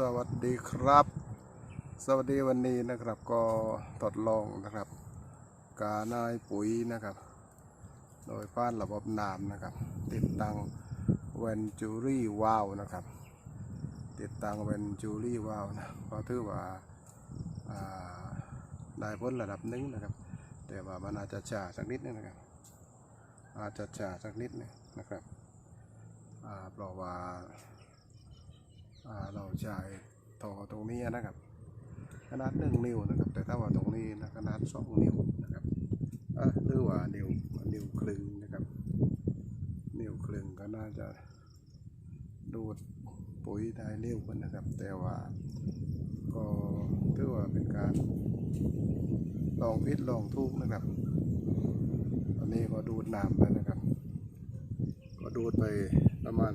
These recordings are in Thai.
สวัสดีครับ สวัสดีวันนี้นะครับก็ทดลองนะครับ การนายปุ๋ยนะครับ โดยผ่านระบบน้ำนะครับ ติดตั้งเวนจูรี่วาลนะครับ ติดตั้งเวนจูรี่วาลนะก็ถือว่าาได้ผลระดับหนึ่งนะครับ แต่ว่ามันอาจจะช้าสักนิดนึงนะครับ อาจจะช้าสักนิดนึงนะครับอ่าเพราะว่า เราใช้ต่อตรงนี้นะครับ ขนาดหนึ่งนิ้วนะครับ แต่ถ้าว่าตรงนี้นะขนาดสองนิ้วนะครับหรือว่านิ้วนิ้วคลึงนะครับนิ้วคลึงก็น่าจะดูดปุ๋ยได้เร็วกว่านะครับ แต่ว่าก็ถือว่าเป็นการลองพิษลองทุกนะครับ ตอนนี้ก็ดูดน้ำไปนะครับ ก็ดูดไปประมาณ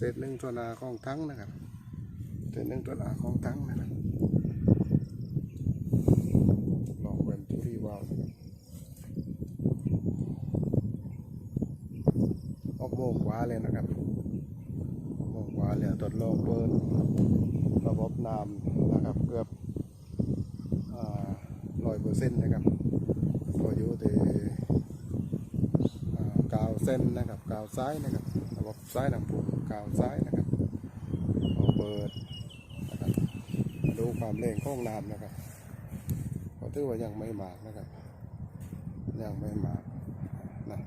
เศษหนึ่งตัวนาของทั้งนะครับเศษหนึ่งตัวนาของทั้งนะครับลองเวนจูรีวาลออกโมงกว่าเลยนะครับโมงกว่าเลยทดลองเปิดระบบน้ำนะครับเกือบร้อยเปอร์เซ็นต์นะครับก็อยู่ที่กาวเส้นนะครับกาวซ้ายนะครับ ระบบซ้ายนำพุงกาวซ้ายนะครับเอาเปิดนะครับดูความแรงของน้ำนะครับก็ถือว่ายังไม่มากนะครับยังไม่มากนะ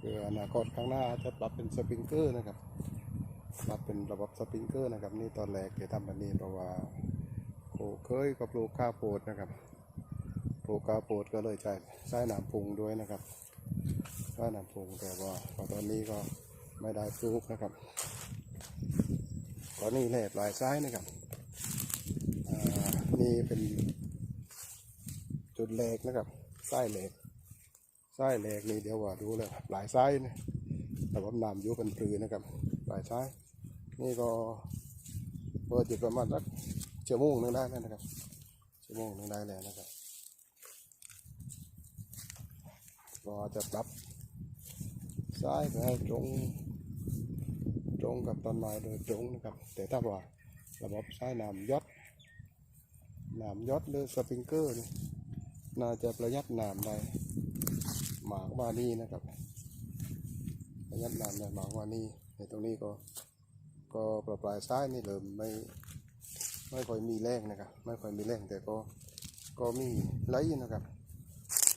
คืออนาคตข้างหน้าจะปรับเป็นสปริงเกอร์นะครับปรับเป็นระบบสปริงเกอร์นะครับนี่ตอนแรกเกทำแบบนี้เพราะว่าโคเคยกับปลูกข้าวโพดนะครับ ปลูกข้าวโพดก็เลยใช้ใช้หน้ำพุงด้วยนะครับใช้หน้ำพุงแต่ว่าพอตอนนี้ก็ไม่ได้ปลูกนะครับตอนนี้แหลกหลายซ้ายนะครับนี่เป็นจุดแหลกนะครับไส้แหลกไส้แหลกนี่เดี๋ยวว่าดูเลยหลายไซ้นะแต่ว่าน้ำยุเป็นปลือนะครับหลายไซ้นี่ก็เปิดอยู่ประมาณสักชั่วโมงหนึงได้แล้วนะครับชั่วโมงหนึงได้แล้วนะครับ ก็จะปรับซ้ายไปให้ตรงตรงกับต้นไม้โดยตรงนะครับ แต่ถ้าว่าระบบใช้น้ำยศน้ำยศหรือสปริงเกอร์นี่น่าจะประหยัดน้ำได้หมากว่านี้นะครับ ประหยัดน้ำได้หมากว่านี้ในตรงนี้ก็ก็ปลายปลายซ้ายนี่เริ่มไม่ไม่ค่อยมีแรงนะครับ ไม่ค่อยมีแรงแต่ก็ก็มีไหลนะครับ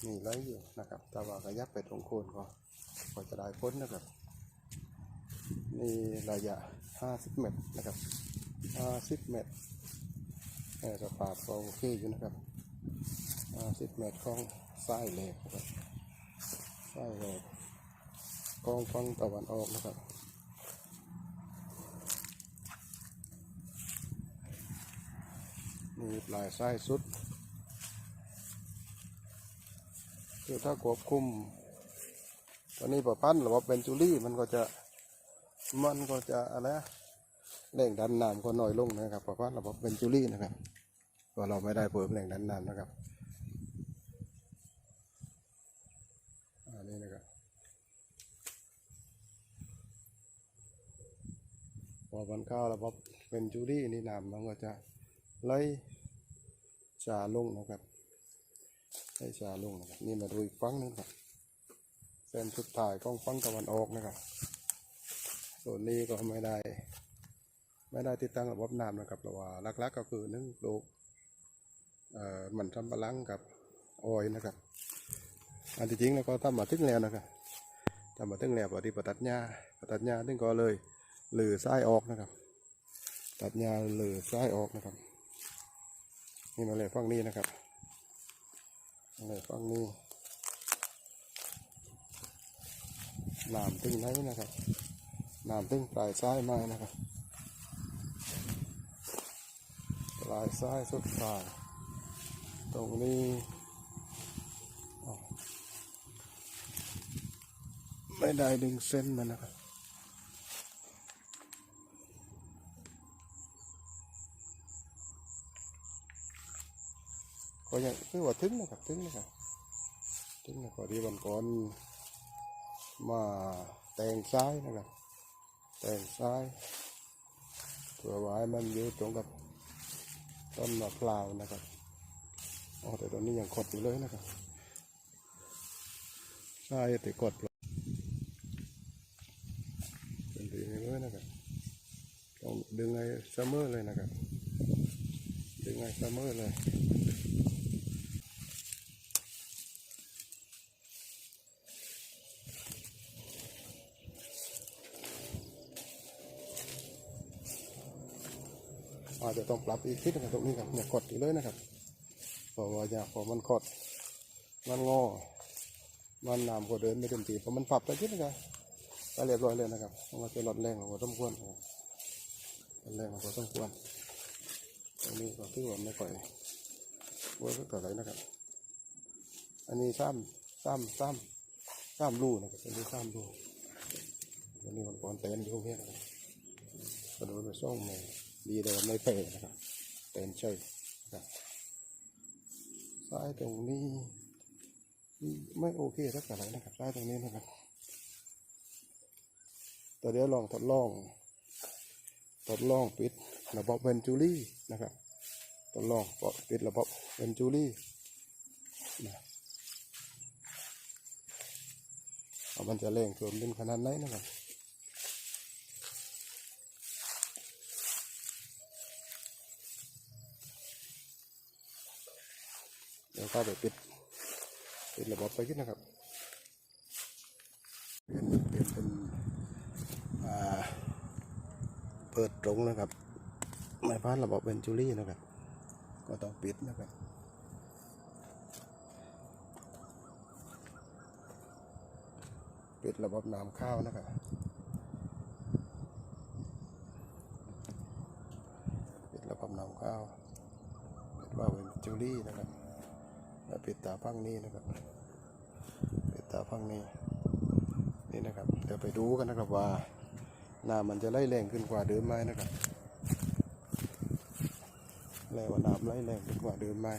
มีไรอยู่นะครับ แต่ว่าขยับไปตรงโคนก็ก็จะได้พ้นนะครับนี่ระยะ 50 เมตรนะครับ 50 เมตรเออสภาพก็โอเคอยู่นะครับ 50 เมตรของไส้เหล็กครับไส้เหล็กกองฟังตะวันออกนะครับมีปลายไส้สุด คือถ้าควบคุม ตอนนี้ประพันธ์ระบบเบนจูรี่มันก็จะมันก็จะอะไรแรงดันน้ำก็น้อยลงนะครับประพันธ์ระบบเบนจูรี่นะครับเพราะเราไม่ได้เพิ่มแรงดันน้ำนะครับอันนี้นะครับพอมันเข้าระบบเบนจูรี่นี่น้ำมันก็จะไหลจาลงนะครับ ให้ชาลงนะครับนี่มาดูอีกฝั่งหนึงครับเส้นสุดท้ายของฝั่งตะวันออกนะครับ ส่วนนี้ก็ไม่ได้ ไม่ได้ติดตั้งระบบน้ำนะครับเพราะว่าลักๆก็คือนึ่งลูกเอ่อมันทำปะลังกับออยนะครับอันที่จริงแล้วก็ทำมาถึงแล้วนะครับทำมาถึงแล้วพอดีปตัดหญ้าปตัดหญ้าถึงก็เลยหลือซ้ายออกนะครับ ตัดหญ้าหลือซ้ายออกนะครับ นี่มาเลยฝั่งนี้นะครับ อะไรฟังนี้น้ำตึงไหนนะครับน้ำตึงปลายซ้ายมานะครับปลายซ้ายสุดปลายตรงนี้ไม่ได้ดึงเส้นมันนะครับ ก็ยังคือว่าถึงนะครับถึงนะครับถึงนะพอดีวันก่อนมาแตงซ้ายนะครับ แตงซ้ายเพื่อไว้มันอยู่ตรงกับต้นมะพร้าวนะครับอ๋อแต่ตอนนี้ยังขดอยู่เลยนะครับซ้ายแต่กดเป็นดีเลยนะครับต้องดึงไอ้ซัมเมอร์เลยนะครับดึงไอ้ซัมเมอร์เลย จะต้องปรับอีกทิศนะครับตรงนี้ครับเนี่ยกดอยู่เลยนะครับเพราะว่าอยากพอมันกดมันงอมันนำก็เดินไม่เต็มที่เพราะมันปรับไปทิศนะครับก็เรียบร้อยเลยนะครับมันจะลดแรงของเราสมควรนะครับลดแรงของเราสมควรตรงนี้ก็ถือว่าไม่ค่อยวิร์กเท่าไรนะครับ อันนี้ซ้ำซ้ำซ้ำซ้ำรูนะครับอันนี้ซ้ำรูอันนี้มันก่อนเต้นอยู่เนี่ยนะครับกระโดดไปส่งใน ดีเดินไม่เปะนะครับเป็นช่นะครับซ้ายตรงนี้ ไม่โอเคสักเท่าไหร่นะครับซ้ายตรงนี้นะครับแต่เดี๋ยวลองทดลอง ทดลองปิดระบบเวนจูรี่นะครับทดลองปิดระบบเวนจูรี่นะมันจะเร่งเกินเป็นขนาดไหนนะครับ เดี๋ยวก็ไปปิดปิดระบบไปขึ้นนะครับ เปลี่ยนเป็นเป็นเปิดตรงนะครับไม่พลาดระบบเวนจูรี่นะครับ ก็ต้องปิดนะครับปิดระบบน้ำข้าวนะครับปิดระบบน้ำข้าวปิดว่าเวนจูรี่นะครับ แล้วปิดตาพังนี้นะครับปิดตาพังนี้นี่นะครับเดี๋ยวไปดูกันนะครับว่าน้ำมันจะไล่แรงขึ้นกว่าเดิมไหมนะครับแรงว่าน้ำไล่แรงขึ้นกว่าเดิมไหม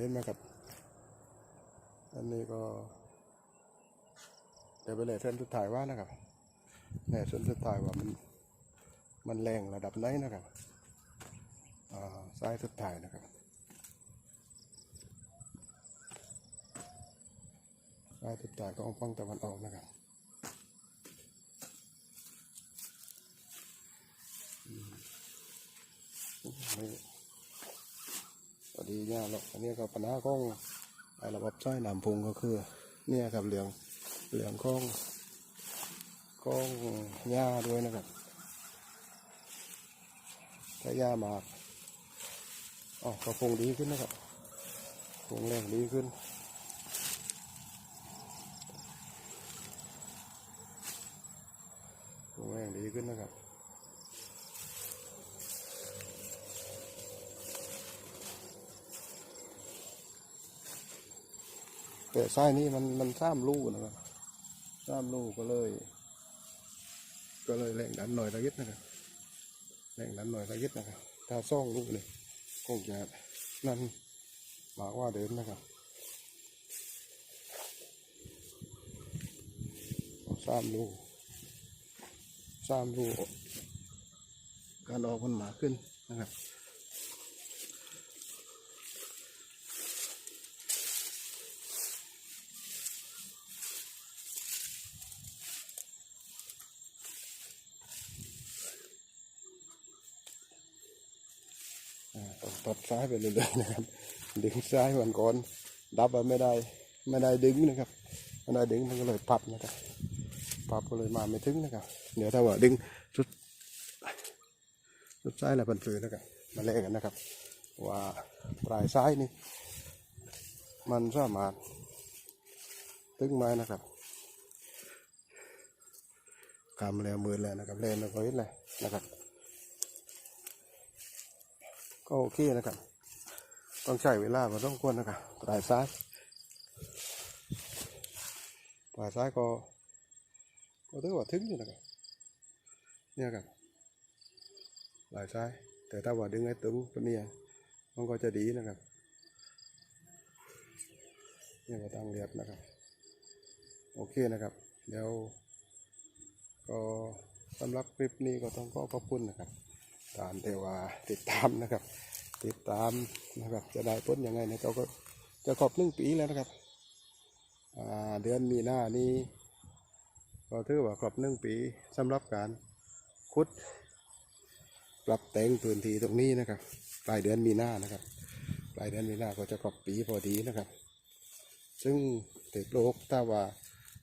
เห็นไหมครับ อันนี้ก็ เดี๋ยวไปเลยเส้นสุดท้ายว่านะครับแน่เส้นสุดท้ายว่ามันมันแรงระดับไหนนะครับ ซ้ายสุดท้ายนะครับซ้ายสุดท้ายของฝั่งตะวันออกนะครับอืมไม่พอดีเนี่ยหรอกอันนี้ก็ปัญหาของไอ้ระบบซ้ายน้ำพุงก็คือ เนี่ยครับเหลืองเหลืองของของหญ้าด้วยนะครับถ้าหญ้ามาก อ๋อก็คงดีขึ้นนะครับคงแรงดีขึ้นคงแรงดีขึ้นนะครับแต่ไส้นี้มันมันซ้ำลูกนะครับซ้ำลูกก็เลย ก็เลยแรงดันหน่อยละยิดนะครับแรงดันหน่อยละยิดนะครับถ้าซ่องลูกเลย คงจะนั่นหมากว่าเดินนะครับสามลูกสามลูกการออกมันหมาขึ้นนะครับ ตัดซ้ายไปเรื่อยๆนะครับ ดึงซ้ายวันก่อนดับไม่ได้ไม่ได้ดึงนะครับไม่ได้ดึงมันก็เลยปับนะครับปับก็เลยมาไม่ถึงนะครับ เดี๋ยวถ้าว่าดึงสุดสุดซ้ายแหละเป็นฝืนนะครับมาเล่นกันนะครับ ว่าปลายซ้ายนี่ มันสามารถตึงไม้นะครับกำแล้วมือแล้วนะครับเล่นแล้วก็ยึดเลยนะครับ ก็โอเคนะครับ ต้องใช้เวลาพอต้องควรนะครับปลายซ้ายปลายซ้ายก็ก็ถือว่าถึงอยู่นะครับเนี่ยครับปลายซ้าย แต่ถ้าว่าดึงไอ้ตึงตัวเนี้ยมันก็จะดีนะครับนี่ก็ตั้งเรียบนะครับ โอเคนะครับ เดี๋ยวก็สำหรับคลิปนี้ก็ต้องขอขอบคุณนะครับ ตามเทว่าติดตามนะครับ ติดตามนะครับ จะได้พ้นยังไงเนี่ยเราก็จะครบหนึ่งปีแล้วนะครับเดือนมีนานี้ก็ถือว่าครบหนึ่งปีสำหรับการขุด ปรับแต่งพื้นที่ตรงนี้นะครับ ปลายเดือนมีนานะครับ ปลายเดือนมีนาก็จะครบปีพอดีนะครับ ซึ่งเด็กโลกถ้าว่า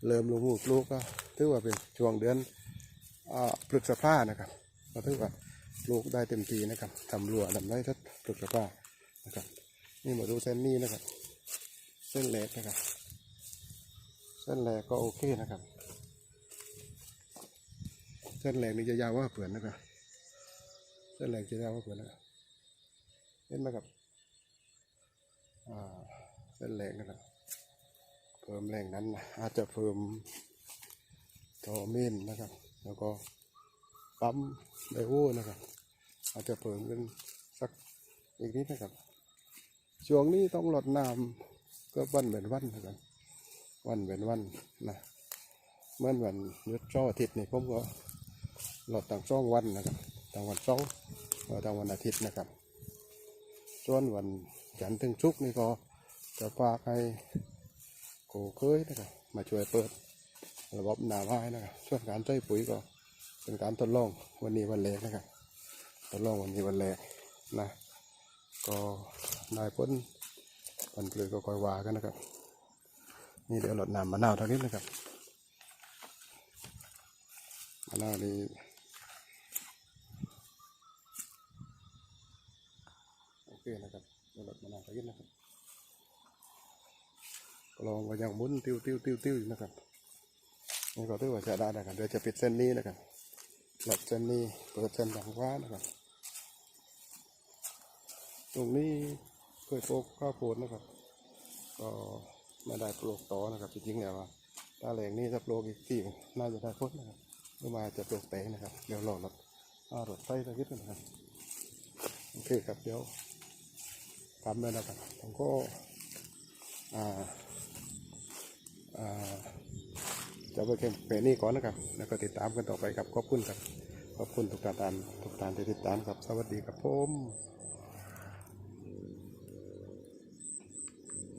เริ่มลงมูกลูกก็ถือว่าเป็นช่วงเดือนอ่าพฤษภานะครับก็ถือว่า ลูกได้เต็มทีนะครับทำรัวทำได้ทัดพฤษภานะครับ นี่มาดูเส้นนี้นะครับ เส้นแหลกนะครับ เส้นแหลกก็โอเคนะครับ เส้นแหลกนี่จะยาวว่าเผื่อนนะครับ เส้นแหลกจะยาวว่าเผื่อนนะครับเห็นไหมครับเส้นแหลกนะครับ เพิ่มแรงนั้นนะอาจจะเพิ่มทอเมนนะครับ แล้วก็ ปั๊มไดโวนะครับอาจจะเพิ่มขึ้นสักอีกนิดนะครับ ช่วงนี้ต้องลดน้ำก็วันเป็นวันนะครับวันเป็นวันนะเมื่อวันยุดเช้าอาทิตย์นี่ผมก็หลดต่างช่องวันนะครับต่างวันเช้าร์เอ่อต่างวันอาทิตย์นะครับส่วนวันจันทร์ถึงศุกนี่ก็จะฝากให้โกเคยนะครับมาช่วยเปิดระบบหนาไม้นะครับส่วนการใช้ปุ๋ยก็ เป็นการทดลองวันนี้วันแรกนะครับทดลองวันนี้วันแรกนะก็นายพ้นวันเปลือยก็คอยว่ากันนะครับ นี่เดี๋ยวหลดน้ำมะนาวเท่านี้นะครับมะนาวนี่โอเคนะครับเดี๋ยวหลดมะนาวเท่านี้นะครับก็ลองก็ยังมุนติ้วติ้วติ้วติ้วอยู่นะครับนี่ก็ถือว่าจะได้นะครับเดี๋ยวจะปิดเส้นนี้นะครับ หลับเส้นนี้เปิดเส้นหลังว้านะครับ ตรงนี้เคยปลูกข้าวโพดนะครับ ก็ไม่ได้ปลูกต่อนะครับจริงๆแล้วว่าถ้าแหล่งนี้จะปลูกอีกที่น่าจะได้พ้นนะครับหรือมาจะปลูกแตงนะครับ เดี๋ยวรอรถเอารถไฟตะกี้นะครับโอเคครับเดี๋ยวทำเลยนะครับผมก็อ่าอ่า จะไปแข่งเพลนี้ก่อนนะครับ แล้วก็ติดตามกันต่อไปครับ ขอบคุณครับ ขอบคุณทุกท่านทุกท่านที่ติดตามครับ สวัสดีครับผม